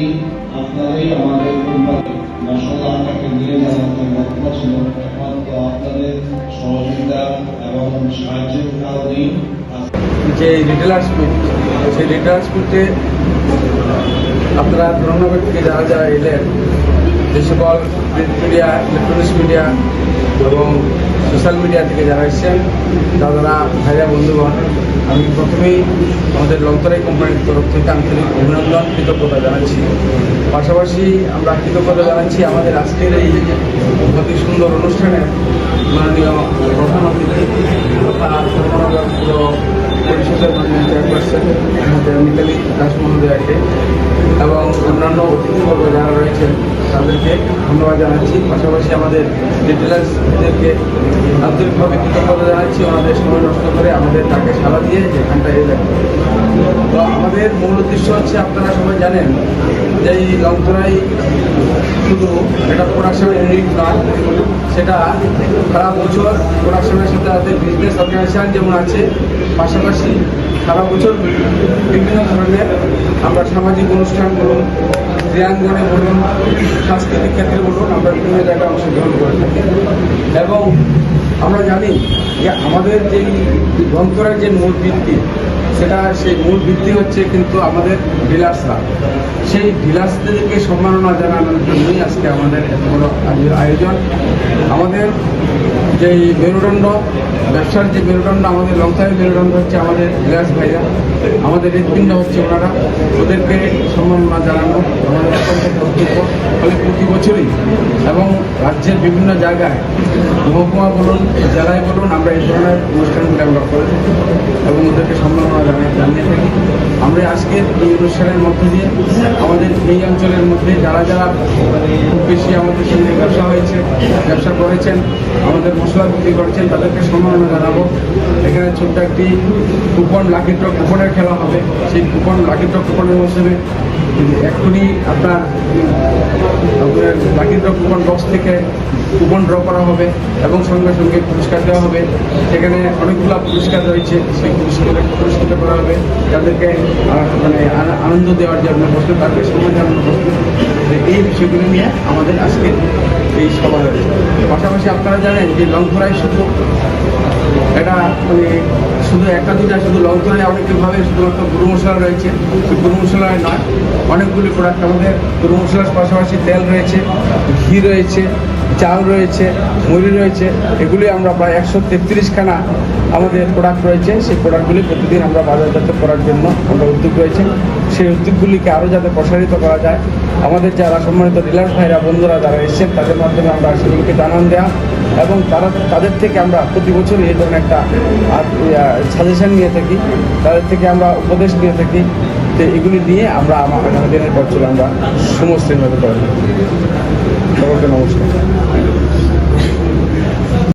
Company আপনারাই আমাদের company মাসাল্লাহ আপনাকে নিয়ে যাওয়ার লক্ষ্য ছিল একমাত্র আপনাদের সহযোগিতা এবং সাহায্যের কারণেই যে রিটেলার স্পিড সেই রিটেলার স্পিডে আপনারা ধর্মনগর থেকে যারা যারা এলেন, যে সকল প্রিন্ট মিডিয়া ইলেকট্রনিক্স মিডিয়া এবং সোশ্যাল মিডিয়া থেকে যারা এসছেন, দাদারা ভাইয়া বন্ধুগণ, আমি প্রথমেই আমাদের লংতরাই কোম্পানির তরফ থেকে আন্তরিক অভিনন্দন, কৃতজ্ঞতা জানাচ্ছি। পাশাপাশি আমরা কৃতজ্ঞতা জানাচ্ছি আমাদের আজকের এই অতি সুন্দর অনুষ্ঠানে মাননীয় প্রধান অতিথি তথা পরিষদের মাননীয় চেয়ারপারসন আমাদের মিতালি দাস মহোদয়াকে এবং অন্যান্য অতিথিবর্গ যারা রয়েছেন, তাদেরকে ধন্যবাদ জানাচ্ছি। পাশাপাশি আমাদের রিটেলার্সদেরকে আন্তরিকভাবে কৃতজ্ঞতা জানাচ্ছি। ওনাদের সময় নষ্ট করে আমাদের তাকে সাড়া দিয়ে যেখানটা এলেন তো আমাদের মূল উদ্দেশ্য হচ্ছে, আপনারা সবাই জানেন যে এই লংতরাই শুধু এটা প্রোডাকশন ইউনিট নয়, সেটা সারা বছর প্রোডাকশনের সাথে সাথে বিজনেস অর্গানাইজেশন যেমন আছে, পাশাপাশি সারা বছর বিভিন্ন ধরনের আমরা সামাজিক অনুষ্ঠান বলুন ক্রীড়াঙ্গনে বলুন, সাংস্কৃতিক ক্ষেত্রে বলুন, আমরা বিভিন্ন জায়গায় অংশগ্রহণ করে থাকি। এবং আমরা জানি যে আমাদের যেই গ্রন্থরের যে মূল ভিত্তি, সেটা সেই মূল ভিত্তি হচ্ছে কিন্তু আমাদের ডিলার্সরা সেই ডিলার্সদেরকে সম্মাননা জানানোর জন্যই আজকে আমাদের এত বড় আয়োজন। আমাদের যে মেরুদণ্ড, ব্যবসার যে মেরুদণ্ড, আমাদের লংসাই মেরুদণ্ড হচ্ছে আমাদের গ্যাস ভাইরা আমাদের হৃৎপিণ্ড হচ্ছে ওনারা। ওদেরকে সম্মাননা জানানো আমাদের অত্যন্ত কর্তব্য। ফলে প্রতি বছরই এবং রাজ্যের বিভিন্ন জায়গায় মহকুমা বলুন, জেলায় বলুন আমরা এই ধরনের অনুষ্ঠানগুলো আমরা করে থাকি এবং ওদেরকে সম্মাননা জানিয়ে জানিয়ে থাকি। আমরা আজকে এই অনুষ্ঠানের মধ্যে দিয়ে আমাদের এই অঞ্চলের মধ্যে যারা যারা খুব বেশি আমাদের সঙ্গে ব্যবসা হয়েছে, ব্যবসা করেছেন, আমাদের মশলা বিক্রি করেছেন, তাদেরকে সম্মাননা জানাব। এখানে ছোট্ট একটি কুপন লাকি ড্র কুপনের খেলা হবে। সেই কুপন লাকি ড্র কুপনের মাধ্যমে এক্ষুনি আপনার লাকি ড্র কুপন বক্স থেকে কুপন ড্র করা হবে এবং সঙ্গে সঙ্গে পুরস্কার দেওয়া হবে। সেখানে অনেকগুলো পুরস্কার রয়েছে, সেই পুরস্কারে পুরস্কৃত করা হবে। তাদেরকে মানে আনন্দ দেওয়ার জন্য প্রস্তুত তাদেরকে সম্মান জানানোর তো এই বিষয়গুলি নিয়ে আমাদের আজকে এই সভা রয়েছে পাশাপাশি আপনারা জানেন যে লংথরাই শুধু এটা মানে শুধু একটা দুটা শুধু লংতরায় অনেকভাবে শুধুমাত্র গুরু মশলা রয়েছে গুরু মশলায় নয়, অনেকগুলি প্রোডাক্ট আমাদের গুরু মশলার পাশাপাশি তেল রয়েছে, ঘি রয়েছে, চাল রয়েছে, মুড়ি রয়েছে, এগুলি আমরা প্রায় একশো তেত্রিশখানা আমাদের প্রোডাক্ট রয়েছে। সেই প্রোডাক্টগুলি প্রতিদিন আমরা বাজারজাত করার জন্য আমরা উদ্যোগ রয়েছে। সেই উদ্যোগগুলিকে আরও যাতে প্রসারিত করা যায়। আমাদের যারা সম্মানিত ডিলার ভাইরা, বন্ধুরা যারা এসেছেন, তাদের মাধ্যমে আমরা সেগুলিকে জানান দেওয়া এবং তারা তাদের থেকে আমরা প্রতি বছরই এই ধরনের একটা সাজেশন নিয়ে থাকি। তাদের থেকে আমরা উপদেশ নিয়ে থাকি তো এগুলি নিয়ে আমরা আগামী দিনের পর চলে আমরা সমস্ত নমস্কার।